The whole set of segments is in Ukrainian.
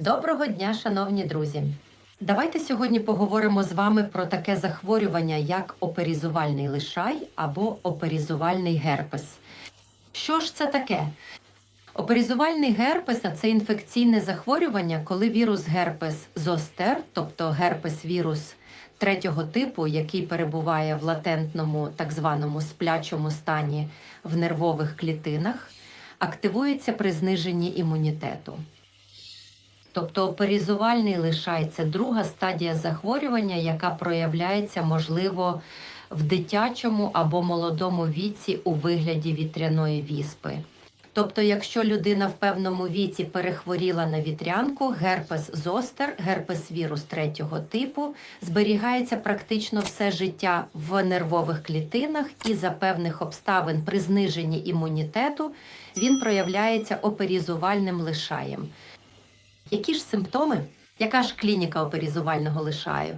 Доброго дня, шановні друзі! Давайте сьогодні поговоримо з вами про таке захворювання, як оперізувальний лишай або оперізувальний герпес. Що ж це таке? Оперізувальний герпес – це інфекційне захворювання, коли вірус герпес зостер, тобто герпес-вірус третього типу, який перебуває в латентному так званому сплячому стані в нервових клітинах, активується при зниженні імунітету. Тобто оперізувальний це друга стадія захворювання, яка проявляється, можливо, в дитячому або молодому віці у вигляді вітряної віспи. Тобто, якщо людина в певному віці перехворіла на вітрянку, герпес зостер, герпес вірус третього типу зберігається практично все життя в нервових клітинах, і за певних обставин при зниженні імунітету він проявляється оперізувальним лишаєм. Які ж симптоми? Яка ж клініка оперізувального лишаю?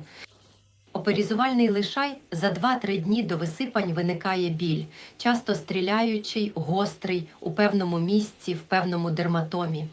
Оперізувальний лишай за 2-3 дні до висипань виникає біль, часто стріляючий, гострий у певному місці, в певному дерматомі.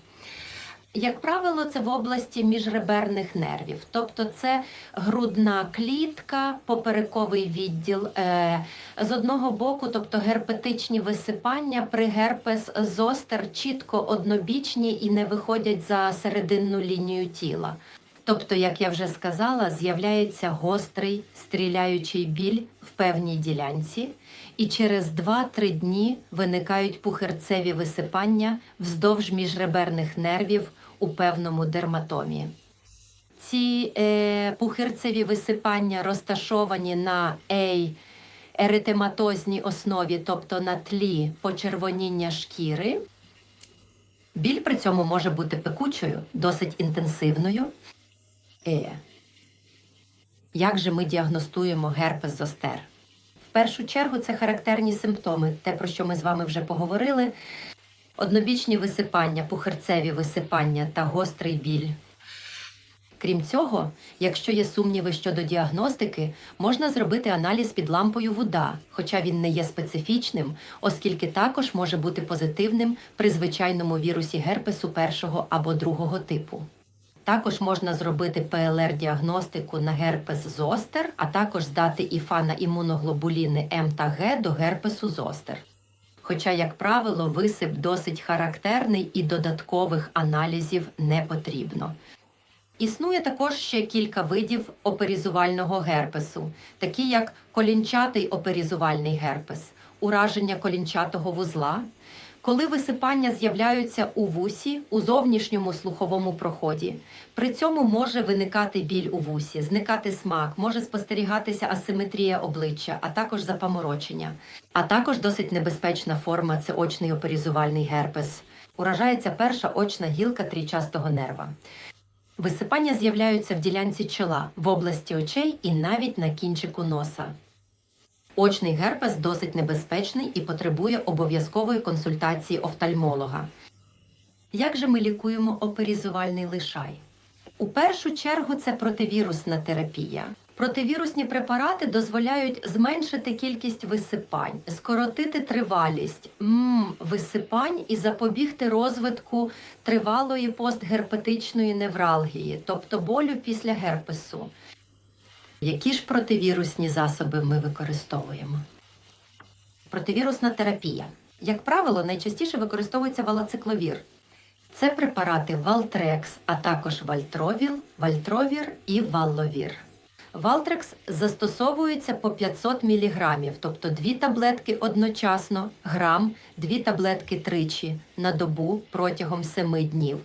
Як правило, це в області міжреберних нервів, тобто це грудна клітка, поперековий відділ. Е, з одного боку, тобто герпетичні висипання при герпес зостер чітко однобічні і не виходять за серединну лінію тіла. Тобто, як я вже сказала, з'являється гострий стріляючий біль в певній ділянці, і через 2-3 дні виникають пухирцеві висипання вздовж міжреберних нервів у певному дерматомі. Ці е, пухирцеві висипання розташовані на ей еритематозній основі, тобто на тлі почервоніння шкіри. Біль при цьому може бути пекучою, досить інтенсивною. Е. Як же ми діагностуємо герпес зостер? В першу чергу це характерні симптоми, те, про що ми з вами вже поговорили: однобічні висипання, пухарцеві висипання та гострий біль. Крім цього, якщо є сумніви щодо діагностики, можна зробити аналіз під лампою вода, хоча він не є специфічним, оскільки також може бути позитивним при звичайному вірусі герпесу першого або другого типу. Також можна зробити ПЛР-діагностику на герпес зостер, а також здати ІФА на імуноглобуліни М та Г до герпесу зостер. Хоча, як правило, висип досить характерний і додаткових аналізів не потрібно. Існує також ще кілька видів оперізувального герпесу, такі як колінчатий оперізувальний герпес, ураження колінчатого вузла, коли висипання з'являються у вусі у зовнішньому слуховому проході. При цьому може виникати біль у вусі, зникати смак, може спостерігатися асиметрія обличчя, а також запаморочення. А також досить небезпечна форма це очний оперізувальний герпес. Уражається перша очна гілка трійчастого нерва. Висипання з'являються в ділянці чола, в області очей і навіть на кінчику носа. Очний герпес досить небезпечний і потребує обов'язкової консультації офтальмолога. Як же ми лікуємо оперізувальний лишай? У першу чергу це противірусна терапія. Противірусні препарати дозволяють зменшити кількість висипань, скоротити тривалість м, висипань і запобігти розвитку тривалої постгерпетичної невралгії, тобто болю після герпесу. Які ж противірусні засоби ми використовуємо? Противірусна терапія. Як правило, найчастіше використовується валоцикловір. Це препарати Валтрекс, а також Вальтровіл, Вальтровір і Валловір. Валтрекс застосовується по 500 мг, тобто 2 таблетки одночасно, грам, 2 таблетки тричі на добу протягом 7 днів.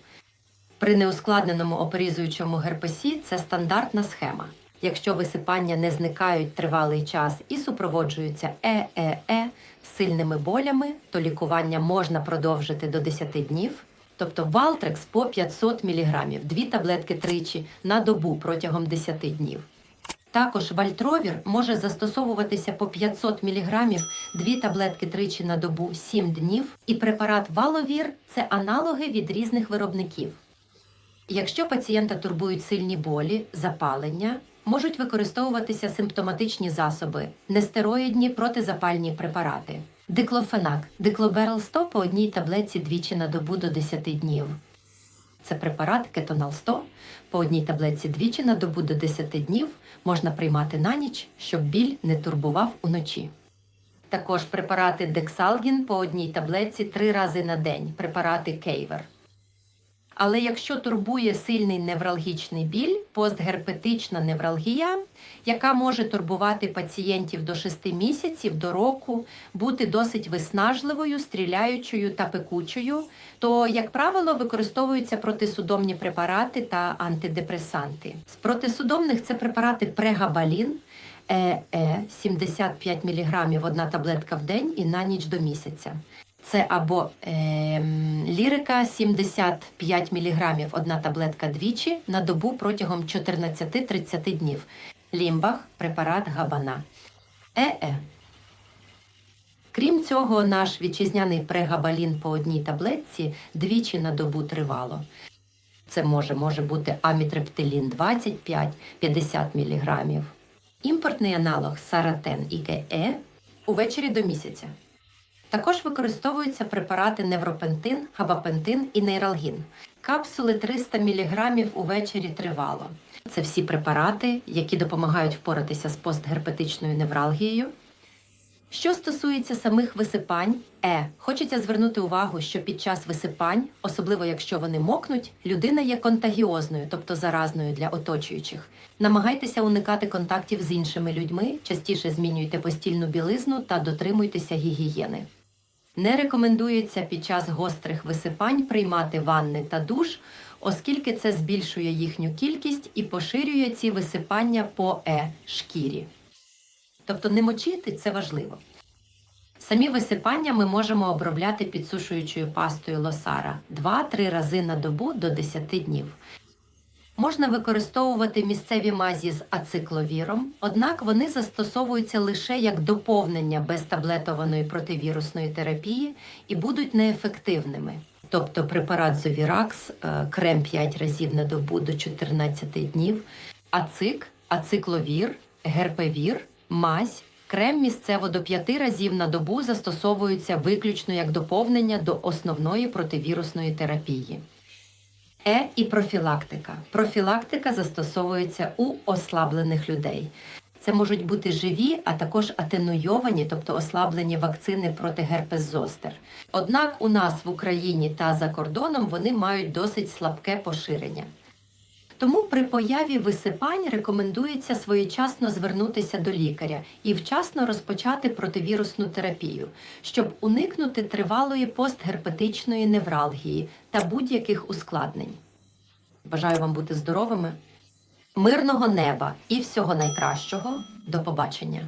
При неускладненому оперізуючому герпесі це стандартна схема. Якщо висипання не зникають тривалий час і супроводжуються ЕЕЕ сильними болями, то лікування можна продовжити до 10 днів. Тобто Валтрекс по 500 мг, дві таблетки тричі на добу протягом 10 днів. Також вальтровір може застосовуватися по 500 мг, дві таблетки тричі на добу 7 днів. І препарат Валовір це аналоги від різних виробників. Якщо пацієнта турбують сильні болі, запалення, можуть використовуватися симптоматичні засоби, нестероїдні протизапальні препарати. Диклофенак, диклоберл 100 по одній таблетці двічі на добу до 10 днів. Це препарат Кетонал 100. По одній таблетці двічі на добу до 10 днів можна приймати на ніч, щоб біль не турбував уночі. Також препарати Дексалгін по одній таблетці три рази на день, препарати Кейвер. Але якщо турбує сильний невралгічний біль, постгерпетична невралгія, яка може турбувати пацієнтів до 6 місяців до року, бути досить виснажливою, стріляючою та пекучою, то, як правило, використовуються протисудомні препарати та антидепресанти. З протисудомних це препарати прегабалін, ЕЕ 75 мг одна таблетка в день і на ніч до місяця. Це або ем, лірика 75 мг одна таблетка двічі на добу протягом 14-30 днів. Лімбах препарат габана. ЕЕ. Крім цього, наш вітчизняний прегабалін по одній таблетці двічі на добу тривало. Це може, може бути амітрептилін 25-50 мг. Імпортний аналог Саратен ІГЕ увечері до місяця. Також використовуються препарати невропентин, габапентин і нейралгін. Капсули 300 мг увечері тривало. Це всі препарати, які допомагають впоратися з постгерпетичною невралгією. Що стосується самих висипань, е, хочеться звернути увагу, що під час висипань, особливо якщо вони мокнуть, людина є контагіозною, тобто заразною для оточуючих. Намагайтеся уникати контактів з іншими людьми, частіше змінюйте постільну білизну та дотримуйтеся гігієни. Не рекомендується під час гострих висипань приймати ванни та душ, оскільки це збільшує їхню кількість і поширює ці висипання по е шкірі. Тобто не мочити це важливо. Самі висипання ми можемо обробляти підсушуючою пастою лосара 2-3 рази на добу до 10 днів. Можна використовувати місцеві мазі з ацикловіром, однак вони застосовуються лише як доповнення безтаблетованої противірусної терапії і будуть неефективними. Тобто препарат Зовіракс, е, крем 5 разів на добу до 14 днів, ацик, ацикловір, герпевір, мазь, крем місцево до 5 разів на добу застосовуються виключно як доповнення до основної противірусної терапії. Е і профілактика. Профілактика застосовується у ослаблених людей. Це можуть бути живі, а також атенуйовані, тобто ослаблені вакцини проти герпес-зостер. Однак у нас в Україні та за кордоном вони мають досить слабке поширення. Тому при появі висипань рекомендується своєчасно звернутися до лікаря і вчасно розпочати противірусну терапію, щоб уникнути тривалої постгерпетичної невралгії та будь-яких ускладнень. Бажаю вам бути здоровими, мирного неба і всього найкращого. До побачення!